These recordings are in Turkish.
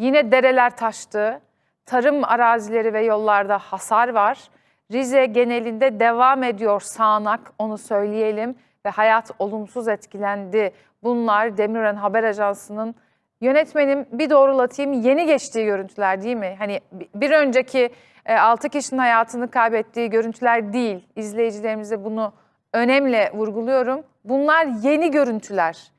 Yine dereler taştı. Tarım arazileri ve yollarda hasar var. Rize genelinde devam ediyor sağanak onu söyleyelim ve hayat olumsuz etkilendi. Bunlar Demirören Haber Ajansı'nın yönetmenim bir doğrulatayım yeni geçtiği görüntüler değil mi? Hani bi- bir önceki 6 kişinin hayatını kaybettiği görüntüler değil. İzleyicilerimize bunu önemli vurguluyorum. Bunlar yeni görüntüler.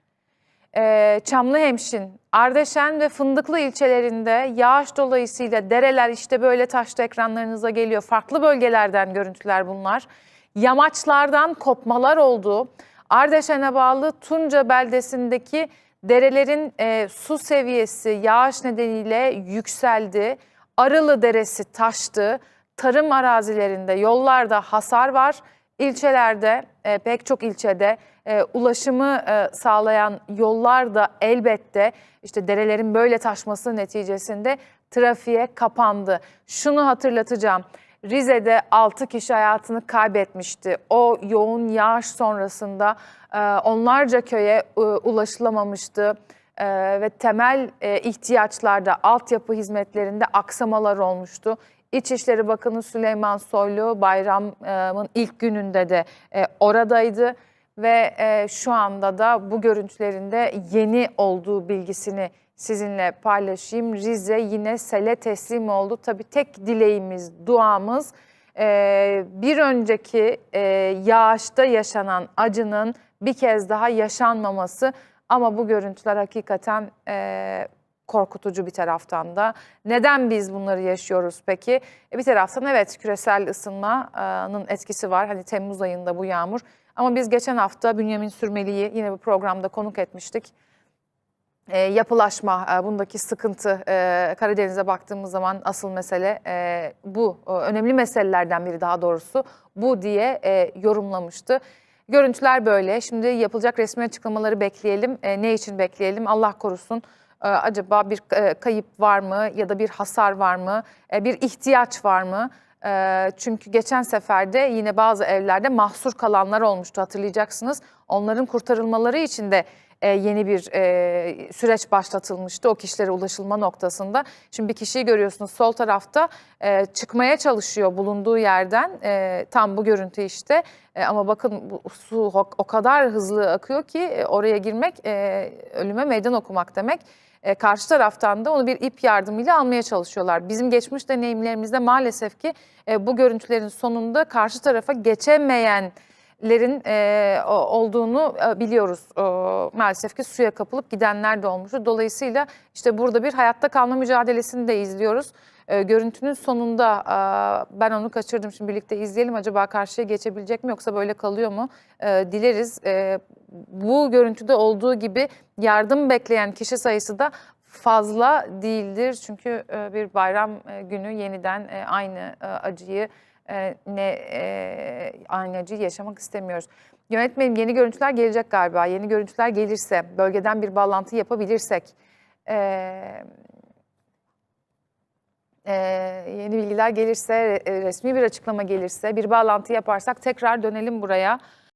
Ee, Çamlıhemşin, Ardeşen ve Fındıklı ilçelerinde yağış dolayısıyla dereler işte böyle taşlı ekranlarınıza geliyor. Farklı bölgelerden görüntüler bunlar. Yamaçlardan kopmalar oldu. Ardeşen'e bağlı Tunca beldesindeki derelerin e, su seviyesi yağış nedeniyle yükseldi. Arılı Deresi taştı. Tarım arazilerinde, yollarda hasar var. İlçelerde, e, pek çok ilçede e, ulaşımı e, sağlayan yollar da elbette işte derelerin böyle taşması neticesinde trafiğe kapandı. Şunu hatırlatacağım. Rize'de 6 kişi hayatını kaybetmişti. O yoğun yağış sonrasında e, onlarca köye e, ulaşılamamıştı. E, ve temel e, ihtiyaçlarda, altyapı hizmetlerinde aksamalar olmuştu. İçişleri Bakanı Süleyman Soylu bayramın ilk gününde de e, oradaydı ve e, şu anda da bu görüntülerinde yeni olduğu bilgisini sizinle paylaşayım. Rize yine sele teslim oldu. Tabii tek dileğimiz, duamız e, bir önceki yağışta yaşanan acının bir kez daha yaşanmaması. Ama bu görüntüler hakikaten korkutucu bir taraftan da. Neden biz bunları yaşıyoruz peki? E, bir taraftan evet küresel ısınmanın etkisi var. Hani Temmuz ayında bu yağmur. Ama biz geçen hafta Bünyamin Sürmeli'yi yine bu programda konuk etmiştik. E, yapılaşma, e, bundaki sıkıntı e, Karadeniz'e baktığımız zaman asıl mesele e, bu. E, önemli meselelerden biri daha doğrusu bu diye e, yorumlamıştı. Görüntüler böyle. Şimdi yapılacak resmi açıklamaları bekleyelim. E, ne için bekleyelim? Allah korusun. E, acaba bir e, kayıp var mı ya da bir hasar var mı? E, bir ihtiyaç var mı? E, çünkü geçen seferde yine bazı evlerde mahsur kalanlar olmuştu hatırlayacaksınız. Onların kurtarılmaları için de e, yeni bir e, süreç başlatılmıştı o kişilere ulaşılma noktasında. Şimdi bir kişiyi görüyorsunuz sol tarafta e, çıkmaya çalışıyor bulunduğu yerden tam bu görüntü işte. Ama bakın bu su o, kadar hızlı akıyor ki oraya girmek ölüme meydan okumak demek. Karşı taraftan da onu bir ip yardımıyla almaya çalışıyorlar. Bizim geçmiş deneyimlerimizde maalesef ki bu görüntülerin sonunda karşı tarafa geçemeyen lerin e, olduğunu e, biliyoruz. E, maalesef ki suya kapılıp gidenler de olmuştu. Dolayısıyla işte burada bir hayatta kalma mücadelesini de izliyoruz. E, görüntünün sonunda e, ben onu kaçırdım. Şimdi birlikte izleyelim. Acaba karşıya geçebilecek mi yoksa böyle kalıyor mu? E, dileriz. E, bu görüntüde olduğu gibi yardım bekleyen kişi sayısı da fazla değildir. Çünkü e, bir bayram e, günü yeniden e, aynı acıyı e, ne e, aynı acıyı yaşamak istemiyoruz. Yönetmenim yeni görüntüler gelecek galiba. Yeni görüntüler gelirse, bölgeden bir bağlantı yapabilirsek, e, e, yeni bilgiler gelirse, e, resmi bir açıklama gelirse, bir bağlantı yaparsak tekrar dönelim buraya.